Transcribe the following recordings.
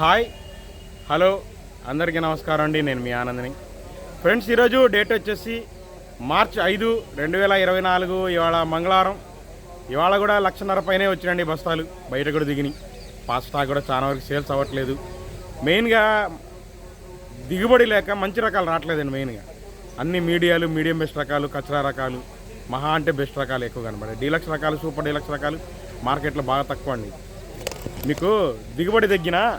Hi. Hello. అందరికీ నమస్కారం అండి. నేను మీ ఆనందని. ఫ్రెండ్స్ ఈరోజు డేట్ వచ్చేసి మార్చ్ ఐదు రెండు వేల ఇరవై నాలుగు ఇవాళ మంగళవారం. ఇవాళ కూడా లక్షన్నర పైనే వచ్చినండి బస్తాలు. బయట కూడా దిగినాయి. పాస్టా కూడా చాలా వరకు సేల్స్ అవ్వట్లేదు. మెయిన్గా దిగుబడి లేక మంచి రకాలు రావట్లేదండి మెయిన్గా. అన్ని మీడియాలు మీడియం బెస్ట్ రకాలు కచరా రకాలు మహా అంటే బెస్ట్ రకాలు ఎక్కువ కనబడాయి డీలక్స్ రకాలు సూపర్ డీలక్స్ రకాలు మార్కెట్లో బాగా తక్కువ అండి. మీకు దిగుబడి తగ్గిన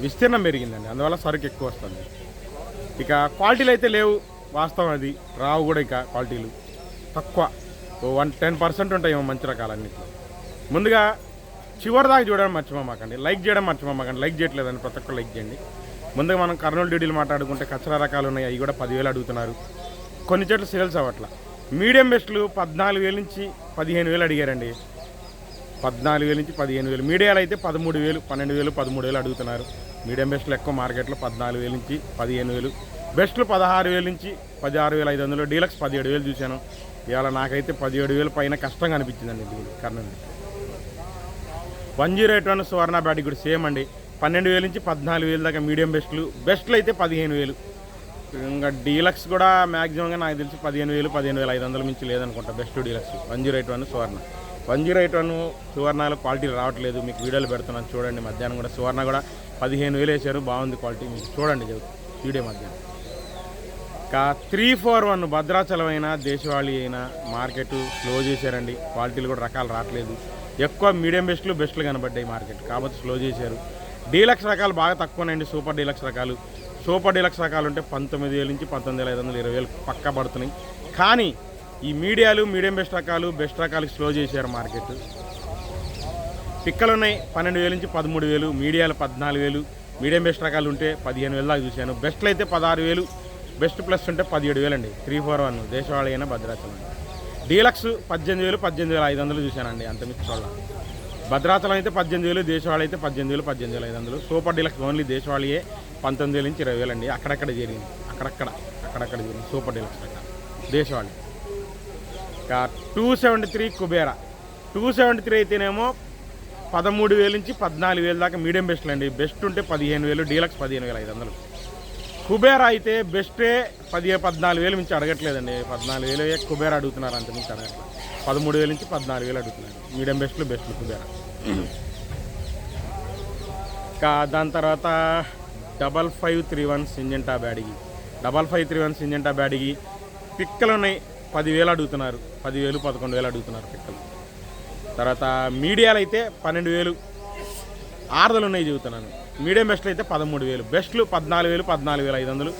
విస్తీర్ణం పెరిగిందండి. అందువల్ల సరుకు ఎక్కువ వస్తుంది. ఇక క్వాలిటీలు అయితే లేవు. వాస్తవం అది. రావు కూడా ఇక క్వాలిటీలు తక్కువ. ఓ వన్ టెన్ పర్సెంట్ ఉంటాయి మంచి రకాలన్నింటిలో. ముందుగా చివరి దాకా చూడడం మర్చిపోమాకండి. లైక్ చేయడం మర్చిపోమాకండి. లైక్ చేయట్లేదండి. ప్రతి ఒక్కరు లైక్ చేయండి. ముందుగా మనం కర్నూలు డ్యూటీలు మాట్లాడుకుంటే కచ్చల రకాలు ఉన్నాయి. అవి కూడా పదివేలు అడుగుతున్నారు. కొన్ని చోట్ల సేల్స్ అవ్వట్ల. మీడియం బెస్ట్లు పద్నాలుగు వేల నుంచి పదిహేను వేలు అడిగారండి. పద్నాలుగు వేలు నుంచి పదిహేను వేలు. మీడియాలో అయితే పదమూడు వేలు పన్నెండు వేలు పదమూడు వేలు అడుగుతున్నారు. మీడియం బెస్ట్లు ఎక్కువ మార్కెట్లో పద్నాలుగు వేల నుంచి పదిహేను వేలు. బెస్ట్లు పదహారు వేల నుంచి పదహారు వేల ఐదు వందలు. డీలక్స్ పదిహేడు వేలు చూశాను. ఇవాళ నాకైతే పదిహేడు వేలు పైన కష్టంగా అనిపించిందండి ఇది Kurnool. One zero eight one Suvarna బ్యాటిక్ కూడా సేమ్ అండి. పన్నెండు వేల నుంచి పద్నాలుగు వేలు దాకా మీడియం బెస్ట్లు. బెస్ట్లు అయితే పదిహేను వేలు. ఇంకా డీలక్స్ కూడా మ్యాక్సిమంగా నాకు తెలిసి పదిహేను వేలు పదిహేను వేల ఐదు వందల మించి లేదనుకుంటా. Best deluxe. One zero eight one Suvarna. One zero eight one సువర్ణాలు quality రావట్లేదు. మీకు వీడియోలు పెడుతున్నాను. చూడండి మధ్యాహ్నం కూడా సువర్ణ కూడా పదిహేను వేలు వేశారు. బాగుంది క్వాలిటీ. మీకు చూడండి వీడియో మధ్యాహ్నం. ఇంకా త్రీ ఫోర్ వన్ భద్రాచలం అయినా దేశవాళీ అయినా మార్కెట్ స్లో చేశారండి. క్వాలిటీలు కూడా రకాలు రావట్లేదు. ఎక్కువ మీడియం బెస్ట్లు బెస్ట్లు కనబడ్డాయి మార్కెట్. కాబట్టి స్లో చేశారు. డీలక్స్ రకాలు బాగా తక్కువనండి. సూపర్ డీలక్స్ రకాలు. సూపర్ డీలక్స్ రకాలు ఉంటే పంతొమ్మిది వేల నుంచి పంతొమ్మిది వేల ఐదు వందలు ఇరవై వేలు పక్క పడుతున్నాయి. కానీ ఈ మీడియాలు మీడియం బెస్ట్ రకాలు బెస్ట్ రకాలకు స్లో చేశారు మార్కెట్. పిక్కలు ఉన్నాయి పన్నెండు వేల నుంచి పదమూడు వేలు మీడియాలు పద్నాలుగు వేలు మీడియం బెస్ట్ రకాలు ఉంటే పదిహేను వేలు దాకా చూశాను. బెస్ట్లు అయితే పదహారు వేలు బెస్ట్ ప్లస్ ఉంటే పదిహేడు వేలు అండి త్రీ ఫోర్ వన్ దేశవాళి అయినా భద్రాచలం. డీలక్స్ పద్దెనిమిది వేలు పద్దెనిమిది వేల ఐదు వందలు చూశానండి అంత మిచ్చోళ్ళ భద్రాచలం అయితే పద్దెనిమిది వేలు దేశవాళీ అయితే పద్దెనిమిది వేలు పద్దెనిమిది వేల ఐదు వందలు. సూపర్ డీలక్స్ ఓన్లీ దేశవాళియే పంతొమ్మిది వేల నుంచి ఇరవై వేలు అండి అక్కడక్కడ జరిగింది అక్కడక్కడ అక్కడక్కడ జరిగింది సూపర్ డీలక్స్ రకాలు. దేశవాళి. Two seventy three Kubera. Two seventy three అయితేనేమో పదమూడు వేల నుంచి పద్నాలుగు వేలు దాకా మీడియం బెస్ట్లు అండి. బెస్ట్ ఉంటే పదిహేను వేలు డీలక్స్ పదిహేను వేల ఐదు వందలు. కుబేరా అయితే బెస్టే పదిహే పద్నాలుగు వేలు మించి అడగట్లేదండి. పద్నాలుగు వేలు కుబేరా అడుగుతున్నారు అంత నుంచి అడగట్లేదు. పదమూడు వేల నుంచి పద్నాలుగు వేలు అడుగుతున్నారు. మీడియం బెస్ట్లు బెస్ట్లు కుబేరా. ఇంకా దాని తర్వాత double five three one Syngenta Byadgi double five three one Syngenta Byadgi పిక్కలు ఉన్నాయి పదివేలు అడుగుతున్నారు. పదివేలు పదకొండు వేలు అడుగుతున్నారు పిక్కలు. తర్వాత మీడియాలు అయితే పన్నెండు వేలు ఆరుదలు ఉన్నాయి చెబుతున్నాను. మీడియం బెస్ట్లు అయితే పదమూడు వేలు బెస్ట్లు పద్నాలుగు వేలు పద్నాలుగు వేల ఐదు వందలు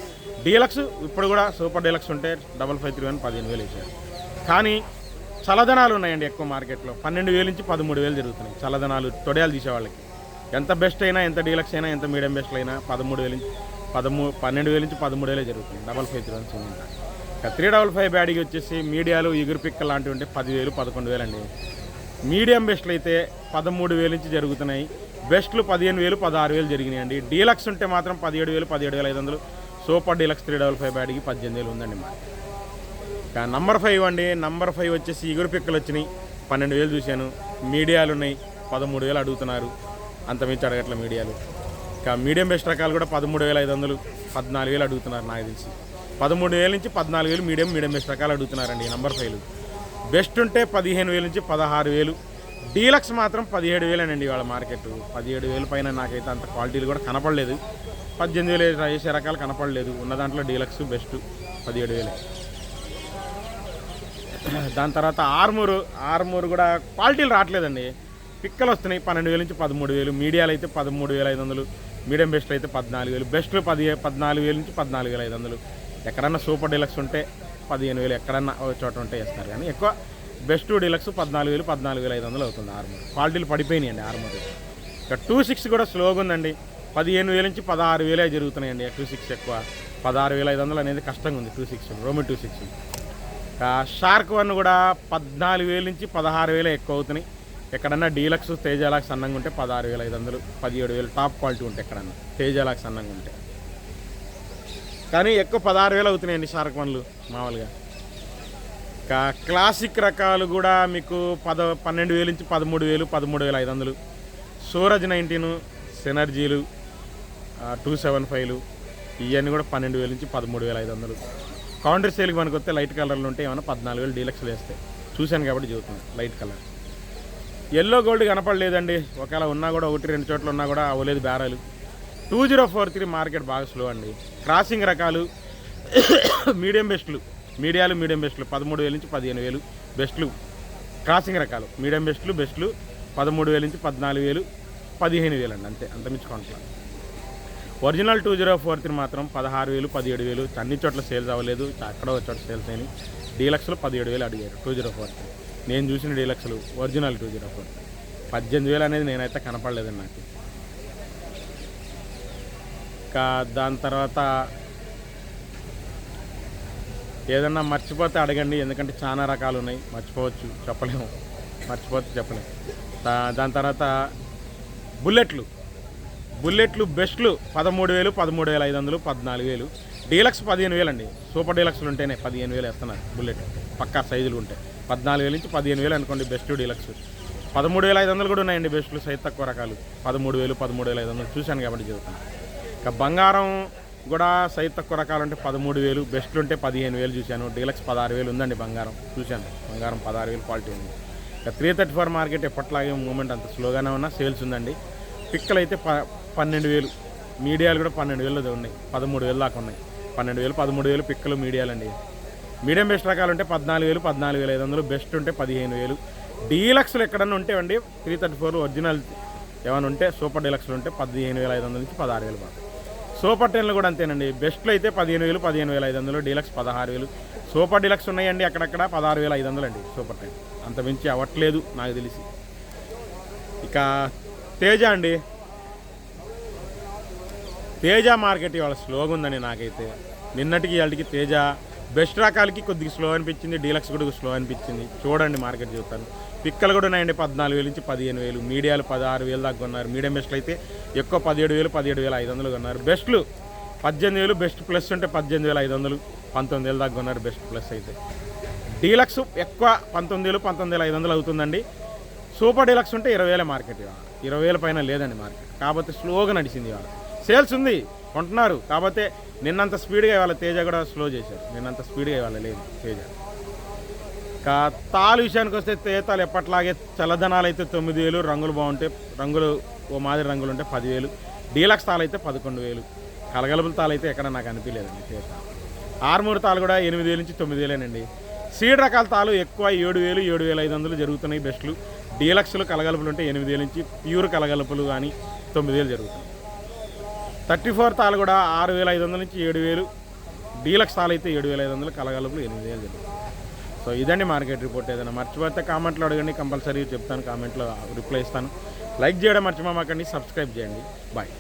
డీలక్స్ ఇప్పుడు కూడా సూపర్ డీలక్స్ ఉంటే డబల్ ఫైవ్ త్రీ వన్ పదిహేను వేలు వేసారు. కానీ చల్లదనాలు ఉన్నాయండి ఎక్కువ మార్కెట్లో. పన్నెండు వేలు నుంచి పదమూడు వేలు జరుగుతున్నాయి. చల్లదనాలు తొడయాలు తీసేవాళ్ళకి. ఎంత బెస్ట్ అయినా ఎంత డీలక్స్ అయినా ఎంత మీడియం బెస్ట్లు అయినా పదమూడు వేలు నుంచి పదమూ పన్నెండు వేల నుంచి పదమూడు వేలే జరుగుతుంది double five three one single three double five బ్యాడీకి వచ్చేసి మీడియాలు ఇగురు పిక్క లాంటివి ఉంటే పదివేలు పదకొండు వేలు అండి మీడియం బెస్ట్లు అయితే పదమూడు వేలు నుంచి జరుగుతున్నాయి. బెస్ట్లు పదిహేను వేలు పదహారు వేలు జరిగినాయండి. డీలక్స్ ఉంటే మాత్రం పదిహేడు వేలు పదిహేడు వేల ఐదు వందలు. Super deluxe three double five బ్యాడీకి పద్దెనిమిది వేలు ఉందండి మా నంబర్ ఫైవ్ అండి. నంబర్ ఫైవ్ వచ్చేసి ఇగురు పిక్కలు వచ్చినాయి. పన్నెండు వేలు చూశాను. మీడియాలు ఉన్నాయి. పదమూడు వేలు అడుగుతున్నారు. అంతమించి అడగట్ల మీడియాలు. ఇక మీడియం బెస్ట్ రకాలు కూడా పదమూడు వేల ఐదు వందలు పద్నాలుగు వేలు అడుగుతున్నారు నాకు తెలిసి. పదమూడు వేల నుంచి పద్నాలుగు వేలు మీడియం మీడియం బెస్ట్ రకాలు అడుగుతున్నారండి ఈ నంబర్ ఫైవ్లు బెస్ట్ ఉంటే పదిహేను వేల నుంచి పదహారు వేలు డీలక్స్ మాత్రం పదిహేడు వేలేనండి ఇవాళ మార్కెట్. పదిహేడు వేల పైన నాకైతే అంత క్వాలిటీలు కూడా కనపడలేదు. పద్దెనిమిది వేలు వేసే రకాలు కనపడలేదు. ఉన్న దాంట్లో డీలక్స్ బెస్ట్ పదిహేడు వేలే దాని తర్వాత ఆర్మూరు ఆర్మూరు కూడా క్వాలిటీలు రావట్లేదండి. పిక్కలు వస్తున్నాయి పన్నెండు వేల నుంచి పదమూడు వేలు మీడియాలు అయితే పదమూడు వేల ఐదు వందలు. మీడియం బెస్ట్లు అయితే పద్నాలుగు వేలు బెస్ట్లు పది పద్నాలుగు వేల నుంచి పద్నాలుగు వేల ఐదు వందలు. ఎక్కడన్నా సూపర్ డీలక్స్ ఉంటే పదిహేను వేలు ఎక్కడన్నా ఒక చోట ఉంటే వేస్తారు కానీ ఎక్కువ బెస్ట్ డీలక్స్ పద్నాలుగు వేలు పద్నాలుగు వేల ఐదు వందలు అవుతుంది ఆర్మూర్. క్వాలిటీలు పడిపోయినాయండి ఆర్మూర్. ఇక టూ సిక్స్ కూడా స్లోగా ఉందండి. పదిహేను వేల నుంచి పదహారు వేలే జరుగుతున్నాయండి టూ సిక్స్ ఎక్కువ. పదహారు వేల ఐదు వందలు అనేది కష్టంగా ఉంది టూ సిక్స్ రోమి టూ సిక్స్. షార్క్ వన్ కూడా పద్నాలుగు వేల నుంచి పదహారు వేలే ఎక్కువ అవుతున్నాయి. ఎక్కడన్నా డీలక్స్ తేజాలాక్స్ అన్నంగా ఉంటే పదహారు వేల ఐదు వందలు పదిహేడు వేలు టాప్ క్వాలిటీ ఉంటే ఎక్కడన్నా తేజాలాక్స్ అన్నంగా ఉంటే. కానీ ఎక్కువ పదహారు వేలు అవుతున్నాయండి షార్క్ వన్లు మామూలుగా. ఇంకా క్లాసిక్ రకాలు కూడా మీకు పద పన్నెండు వేలు నుంచి పదమూడు వేలు పదమూడు వేల ఐదు వందలు. సూరజ్ నైన్టీన్ సెనర్జీలు టూ సెవెన్ ఫైవ్లు ఇవన్నీ కూడా పన్నెండు వేల నుంచి పదమూడు వేల ఐదు వందలు. కౌంటర్ సేల్కి మనకు వస్తే లైట్ కలర్లు ఉంటే ఏమైనా పద్నాలుగు వేలు డీలక్స్లు వేస్తాయి. చూశాను కాబట్టి చెబుతున్నాను లైట్ కలర్. ఎల్లో గోల్డ్ కనపడలేదండి. ఒకవేళ ఉన్నా కూడా ఒకటి రెండు చోట్ల ఉన్నా కూడా అవ్వలేదు బేరాలు two zero four three market బాగా స్లో అండి. క్రాసింగ్ రకాలు మీడియం బెస్ట్లు మీడియాలు మీడియం బెస్ట్లు పదమూడు వేల నుంచి పదిహేను వేలు బెస్ట్లు. క్రాసింగ్ రకాలు మీడియం బెస్ట్లు బెస్ట్లు పదమూడు వేల నుంచి పద్నాలుగు వేలు పదిహేను వేలు అండి అంతే అంత మించి original two zero four three మాత్రం పదహారు వేలు పదిహేడు వేలు అన్ని చోట్ల సేల్స్ అవ్వలేదు ఎక్కడో ఒక చోట సేల్స్ అయినాయి. డీలక్స్లు పదిహేడు వేలు అడిగారు టూ జీరో ఫోర్ త్రీ. నేను చూసిన డీలక్స్లు ఒరిజినల్ టూ జీరో ఫోర్ పద్దెనిమిది వేలు అనేది నేనైతే కనపడలేదండి నాకు. ఇంకా దాని తర్వాత ఏదన్నా మర్చిపోతే అడగండి ఎందుకంటే చాలా రకాలు ఉన్నాయి. మర్చిపోవచ్చు చెప్పలేము. మర్చిపోతే చెప్పలేము. దాని తర్వాత బుల్లెట్లు. బుల్లెట్లు బెస్ట్లు పదమూడు వేలు పదమూడు వేల ఐదు వందలు పద్నాలుగు వేలు. డీలక్స్ పదిహేను వేలు అండి సూపర్ డీలక్స్లు ఉంటేనే పదిహేను వేలు వేస్తున్నారు బుల్లెట్ పక్కా సైజులు ఉంటాయి పద్నాలుగు వేల నుంచి పదిహేను వేలు అనుకోండి బెస్ట్ డీలక్స్. పదమూడు వేల ఐదు వందలు కూడా ఉన్నాయండి బెస్ట్లు సైజ్ తక్కువ రకాలు. పదమూడు వేలు పదమూడు వేల ఐదు వందలు చూశాను కాబట్టి చెబుతాను ఇక బంగారం కూడా సైజ్ తక్కువ రకాలు అంటే పదమూడు వేలు బెస్ట్లు ఉంటే పదిహేను వేలు చూశాను డీలక్స్ పదహారు వేలు ఉందండి బంగారం చూశాను. బంగారం పదహారు వేలు క్వాలిటీ ఉంది. ఇక త్రీ థర్టీ ఫోర్ మార్కెట్ ఎప్పట్లాగే మూమెంట్ అంత స్లోగానే ఉన్నా సేల్స్ ఉందండి. పిక్కలు అయితే ప పన్నెండు వేలు మీడియాలు కూడా పన్నెండు వేలు ఉన్నాయి పదమూడు వేలు దాకా ఉన్నాయి. పన్నెండు వేలు పదమూడు వేలు పిక్కలు మీడియాలండి మీడియం బెస్ట్ రకాలు ఉంటే పద్నాలుగు వేలు పద్నాలుగు వేల ఐదు వందలు బెస్ట్ ఉంటే పదిహేను వేలు. డీలక్స్లు ఎక్కడన్నా ఉంటేవండి త్రీ థర్టీ ఫోర్ ఒరిజినల్ ఏమైనా ఉంటే సూపర్ డీలక్స్లు ఉంటే పదిహేను వేల ఐదు వందల నుంచి పదహారు వేలు బాగా. సూపర్ టెన్లు కూడా అంతేనండి. బెస్ట్లో అయితే పదిహేను వేలు పదిహేను వేల ఐదు వందలు డీలక్స్ పదహారు వేలు. సూపర్ డీలక్స్ ఉన్నాయండి అక్కడక్కడ పదహారు వేల ఐదు వందలు అండి సూపర్ టెన్. అంత మించి అవ్వట్లేదు నాకు తెలిసి. ఇక తేజ అండి. తేజ మార్కెట్ ఇవాళ స్లోగా ఉందండి నాకైతే. నిన్నటికి ఇవాళకి తేజ బెస్ట్ రకాలకి కొద్దిగా స్లో అనిపించింది డీలక్స్ కూడా స్లో అనిపించింది. చూడండి మార్కెట్ చూస్తాను. పిక్కలు కూడా ఉన్నాయండి పద్నాలుగు వేలు నుంచి పదిహేను వేలు. మీడియాలు పదహారు వేలు దాకా ఉన్నారు మీడియం బెస్ట్లు అయితే ఎక్కువ పదిహేడు వేలు పదిహేడు వేల ఐదు వందలు ఉన్నారు బెస్ట్లు పద్దెనిమిది వేలు బెస్ట్ ప్లస్ ఉంటే పద్దెనిమిది వేల ఐదు వందలు పంతొమ్మిది వేలు దాకా ఉన్నారు బెస్ట్ ప్లస్ అయితే. డీలక్స్ ఎక్కువ పంతొమ్మిది వేలు పంతొమ్మిది వేల ఐదు వందలు అవుతుందండి. సూపర్ డీలక్స్ ఉంటే ఇరవై వేల మార్కెట్ ఇవాళ. ఇరవై వేల పైన లేదండి మార్కెట్. కాకపోతే స్లోగా నడిచింది ఇవాళ. సేల్స్ ఉంది కొంటున్నారు. కాకపోతే నిన్నంత స్పీడ్గా ఇవాళ తేజ కూడా స్లో చేశారు. నిన్నంత స్పీడ్గా ఇవాళ లేదు తేజ. ఇంకా తాలు విషయానికి వస్తే తేతాలు ఎప్పట్లాగే చల్లదనాలు అయితే తొమ్మిది వేలు రంగులు బాగుంటే రంగులు ఓ మాదిరి రంగులు ఉంటే పదివేలు. డీలక్స్ తాలు అయితే పదకొండు వేలు. కలగలుపుల తాలు అయితే ఎక్కడ నాకు అనిపించలేదండి తేత ఆర్మూర్ తాలు కూడా ఎనిమిది వేలు నుంచి తొమ్మిది వేలేనండి. సీడ్ రకాల తాలు ఎక్కువ ఏడు వేలు ఏడు వేల ఐదు వందలు జరుగుతున్నాయి బెస్ట్లు. డీలక్స్లు కలగలుపులు ఉంటే ఎనిమిది వేల నుంచి ప్యూర్ కలగలుపులు కానీ తొమ్మిది వేలు జరుగుతున్నాయి. థర్టీ ఫోర్ తాలు కూడా ఆరు వేల ఐదు వందల నుంచి ఏడు వేలు. డీలక్స్ తాలు అయితే ఏడు వేల ఐదు వందలు కలగలుపులు ఎనిమిది వేలు జరుగుతుంది సో ఇదండి మార్కెట్ రిపోర్ట్. ఏదైనా మర్చిపోతే కామెంట్లో అడగండి కంపల్సరీ చెప్తాను కామెంట్లో రిప్లై ఇస్తాను. లైక్ చేయడం మర్చిపోమాకండి సబ్స్క్రైబ్ చేయండి. బాయ్.